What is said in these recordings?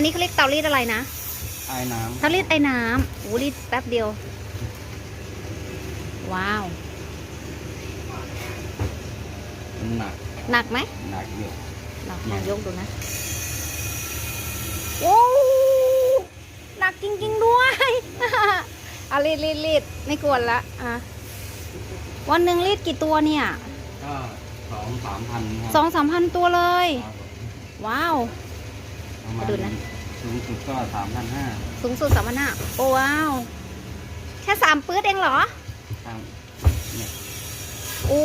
อันนี้เขาเรียกเตารีดอะไรนะไอ้น้เตารีดไอ้น้ำโอ้รีดแป๊บเดียว ว้าวำหนักหนักไหมหนักอยู่ลองเนี่ลอยงยกดูนะโอ้หนักจริง ๆ ด้วยอะรีดรีดรีดไม่กวนละอะวันหนึ่งรีดกี่ตัวเนี่ยก็สองสามพันครัสองสามพันตัวเลยครับผมว้าว ประมาณดูนะ สูงสุดก็สามพันห้าสูงสุดสามพันห้าโอ้ว้าว แค่สามปื๊ดเองเหรอครับเนี่ยโอ้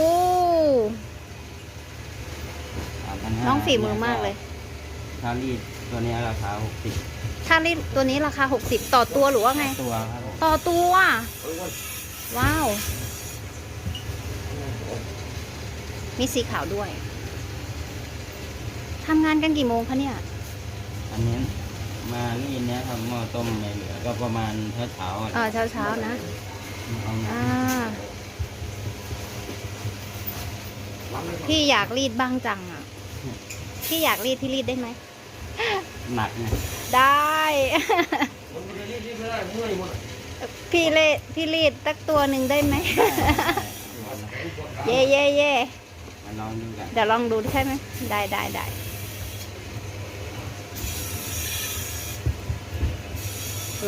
สามพันห้าน้องฝีมือมากเลยถ้ารีดตัวเนี้ยราคาหกสิบถ้ารีดตัวนี้ราคา 60 ต่อตัวหรือว่าไง ตัวครับผมต่อตัว ว้าว มีสีขาวด้วยทำงานกันกี่โมงคะเนี่ย อันนี้มารีดเนี้ยครับหม้อต้มไม่เหลือก็ประมาณเช้าเช้าๆอะเออเช้าเช้าๆนะเอามาอ่าพี่อยากรีดบ้างจังอะพี่อยากรีดพี่รีดได้ไหมหนักไงได้ พี่เลดพี่รีดตักตัวหนึ่งได้ไหมเย่เย่เย่มาลองดูกันเดี๋ยวลองดูใช่ไหมได้ได้ได้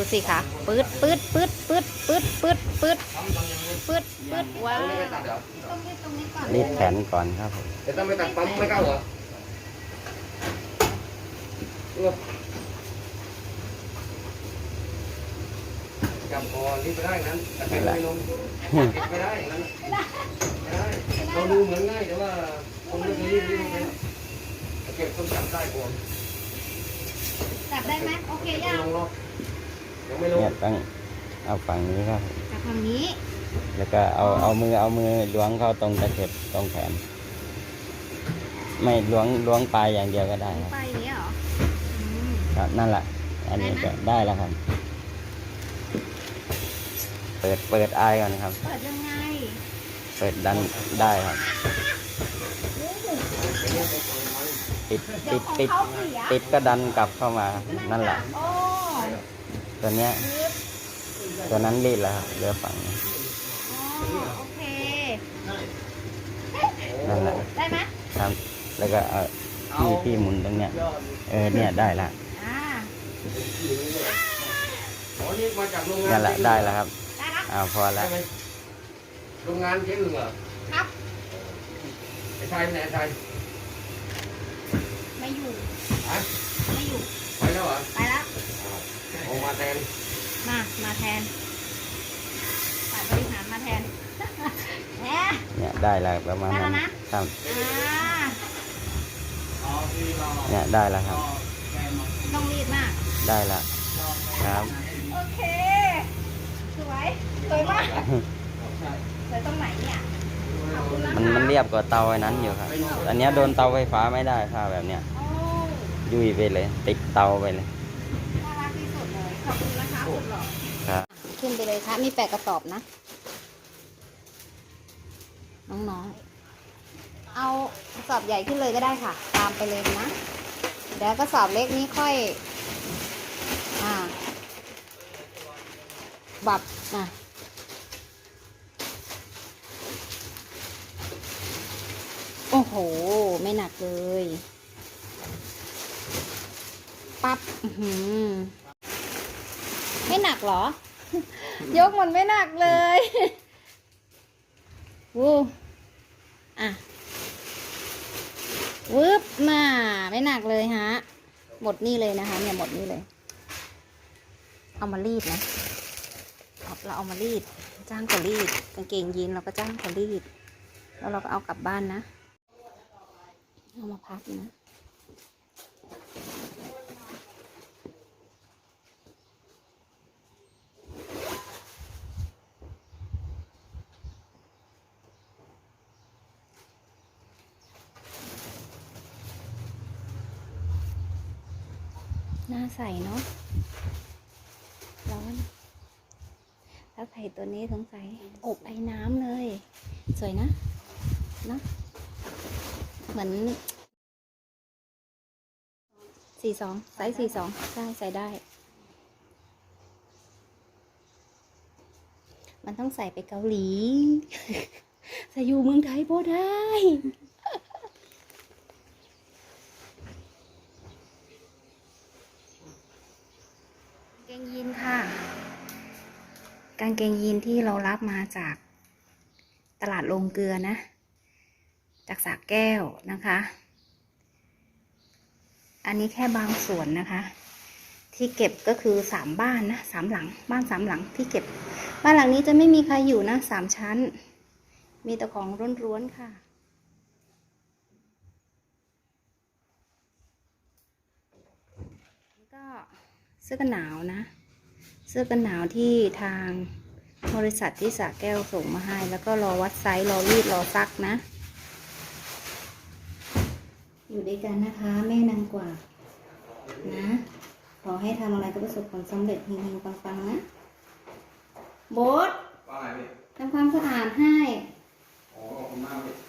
ดูสิคะปื๊ดปื๊ดปื๊ดปื๊ดปื๊ดปื๊ดปื๊ดปื๊ดปื๊ดว้าวตรงนี้ตรงนี้ก่อนรีดแขนก่อนครับผมแต่ถ้าไม่ตัดปั๊มไม่เข้าเหรอจับคอรีบไปได้อย่างนั้นแต่ไม่ลงไม่ได้อย่างนั้นไม่ได้เราดูเหมือนง่ายแต่ว่าคนไม่เคยรีบรีบไม่เป็นเก็บต้นจับได้ก่อนจับได้ไหมโอเคไม่ยังลงหรอก ยังไม่ลงเนี่ยต้องเอาฝั่งนี้ครับผมจากฝั่งนี้ แล้วก็เอาเอามือเอามือล้วงเข้าตรงตะเข็บตรงแขน ไม่ล้วงล้วงปลายอย่างเดียวก็ได้ครับไปอย่างนี้เหรออืมครับนั่นแหละอันนี้จะได้แล้วครับ เปิดเปิดอายก่อนครับ เปิดยังไงเปิดดันได้ครับ ติดเดี๋ติยวดของติดเขาเสียติดก็ดันกลับเข้ามานั่นแหละ โอ้ ตัวเนี้ยปึ๊บตัวนั้นรีดแล้วครับเรือฝั่งนี้อ๋อโอเค นั่นแหละได้ไหมครับแล้วก็เอาพี่พี่หมุนตรงเนี้ยเออเนี่ยได้ละอ่าอ๋อนี่มาจากโรงงานนั่นแหละได้แล้วครับได้ละอ้าวพอแล้ใช่วไหมโรงงานเจ๊อึ่งเหรอครับไอ้ชายไหนไอ้ชายไม่อยู่ ฮะไม่อยู่ แทน มา มาแทนฝ่ายบริหารมาแทนแหม เนี่ยได้แล้วประมาณได้แล้นั้วนนะ ครับอ่าเนี่ยได้แล้วครับ ต้องรีบมาก ได้แล้วครับ โอเค สวย สวยมาก สวยตรงไหนเนี่ยขอบคุณนะมันคะมันเรียบกว่าเตาไอ้นั้นอยู่ครับ อันเนี้ยโดนเตาไฟฟ้าไม่ได้ค่ะแบบเนี้ย โอ้ยุ่ยไปเลย ติดเตาไปเลย น่ารักที่สุดเลย ขอบคุณนะคะสุดหล่อครับขึ้นไปเลยค่ะมีแปดกระสอบนะ น้องๆเอากระสอบใหญ่ขึ้นเลยก็ได้ค่ะ ตามไปเลยนะ เดี๋ยวกระสอบเล็กนี้ค่อย อ่า บับอะโอ้โห ไม่หนักเลย ปับ๊บ อื้อหือ ไม่หนักเหรอ ยกมันไม่หนักเลยวูอะวืบมาไม่หนักเลยฮะ หมดนี่เลยนะคะ เนี่ยหมดนี่เลย เอามารีดนะเอาเราเอามารีด จ้างเขารีด กางเกงยีนเราก็จ้างเขารีด แล้วเราก็เอากลับบ้านนะ เอามาพักนะ หน้าใสเนาะร้อนถ้าใส่ตัวนี้สงสัยอบไอ้น้ำเลย สวยนะเนะเหมือนสี่สองไซส์สี่สองใช่ใส่ได้ มันต้องใส่ไปเกาหลี ใส่อยู่เมืองไทยพอได้ กาง เกงยีนค่ะ กางเกงยีนที่เรารับมาจากตลาดโรงเกลือนะ จากสากแก้วนะคะ อันนี้แค่บางส่วนนะคะ ที่เก็บก็คือสามบ้านนะสามหลัง บ้านสามหลังที่เก็บ บ้านหลังนี้จะไม่มีใครอยู่นะสามชั้น มีแต่ของร้วนๆค่ะก็ สื้อกันหนาวนะ เสื้อกันหนาวที่ทางบริษัทที่สระแก้วส่งมาให้ แล้วก็รอวัดไซส์รอรีดรอซักนะ อยู่ด้วยกันนะคะ แม่นางกว่าดนะขอให้ทำอะไรก็ประสบผลสำเร็จเฮงๆปังๆนะ โบ๊ทว่าไงพี่ทำความสะอาดให้ อ๋อขอบคุณมากพี่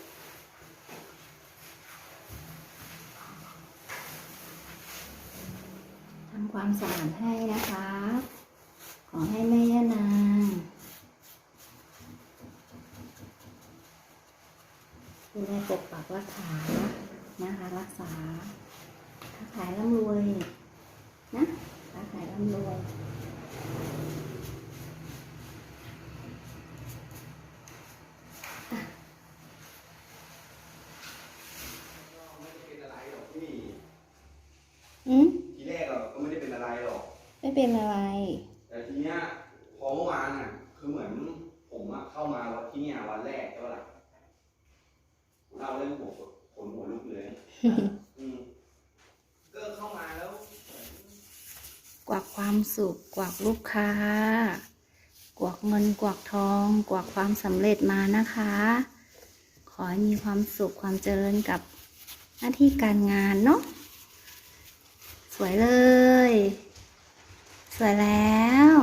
ำความสะอาดให้นะคะ ขอให้แม่ย่านางดูแลปกปักรักษานะคะรักษาค้าขายร่ำรวยนะค้าขายร่ำรวยอะไรหรอกพี่อืม ไม่เป็นอะไร แต่ทีเนี้ยพอเมื่อวานอะ คือเหมือนผมอะเข้ามาวันที่เนี่ยวันแรกใช่ปะล่ะเราเรื่องหัวขนหัวลุกเลยอืมก็เข้ามาแล้วกวักความสุข กวักลูกค้า กวักเงิน กวักทอง กวักความสำเร็จมานะคะ ขอให้มีความสุขความเจริญกับหน้าที่การงานเนาะสวยเลย สวยแล้ว